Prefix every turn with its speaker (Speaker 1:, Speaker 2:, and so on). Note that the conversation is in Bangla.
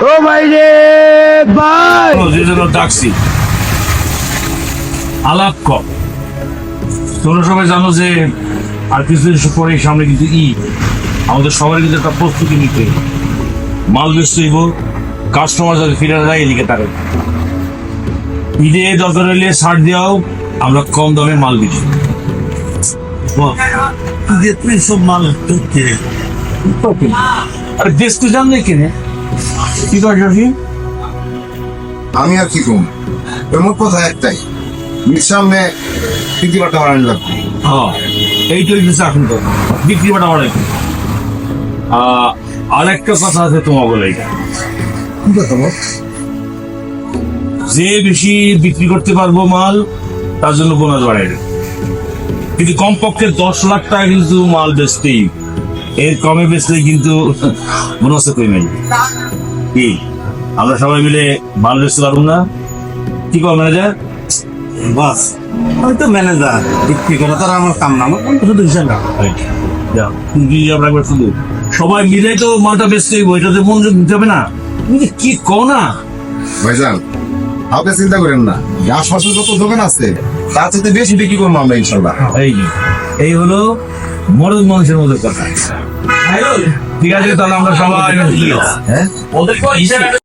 Speaker 1: ও ভাই রে ভাই।
Speaker 2: যে জন্য ডাকছি। আলাপ কর। তোমরা সবাই জানো যে আর কিছুদিন পরে সামনে কিন্তু ঈদ। আমাদের সবার কিন্তু একটা প্রস্তুতি নিতে। মাল বেচতে হইব কাস্টমার যাতে ফিরে যায় এদিকে তাকে ঈদে দরকার হইলে ছাড় দেওয়াও আমরা কম দামে মাল
Speaker 3: তুই সব মাল ধরতে
Speaker 2: আরে দেশ তো জান নাই কেনে। কি
Speaker 4: আমি আর কি কম প্রমুখ কথা একটাই। সামনে পৃথিবীটা বাড়ানো লাগবে।
Speaker 2: হ্যাঁ এইটাই হচ্ছে এখন তো বিক্রি বাটা অনেক আর একটা কথা আছে তোমার বল? যে বেশি বিক্রি করতে পারব মাল তার জন্য বোনাস বাড়াই কিন্তু কমপক্ষে দশ লাখ টাকা কিন্তু মাল বেচতেই এর কমে বেচলে কিন্তু বোনাস কই নাই। কি? আমরা সবাই মিলে মাল বেচতে পারব না। কি কর ম্যানেজার
Speaker 3: বাস আমি তো ম্যানেজার বিক্রি করা তো আর আমার কাম না আমার কাম শুধু হিসাব রাখা।
Speaker 2: যা, তুমি কি আমরা শুধু। সবাই মিলে তো মালটা বেচতে হইব এটাতে মন দিতে হবে না। তুমি কি কও না?
Speaker 4: ভাইজান আপনি চিন্তা করেন না। আশপাশে যত দোকান আছে তার চাইতে বেশি বিক্রি করব আমরা ইনশাল্লাহ।
Speaker 2: এই এই হলো মরদ মানুষের মতো কথা। ঠিক আছে তাহলে আমরা সবাই হ্যাঁ?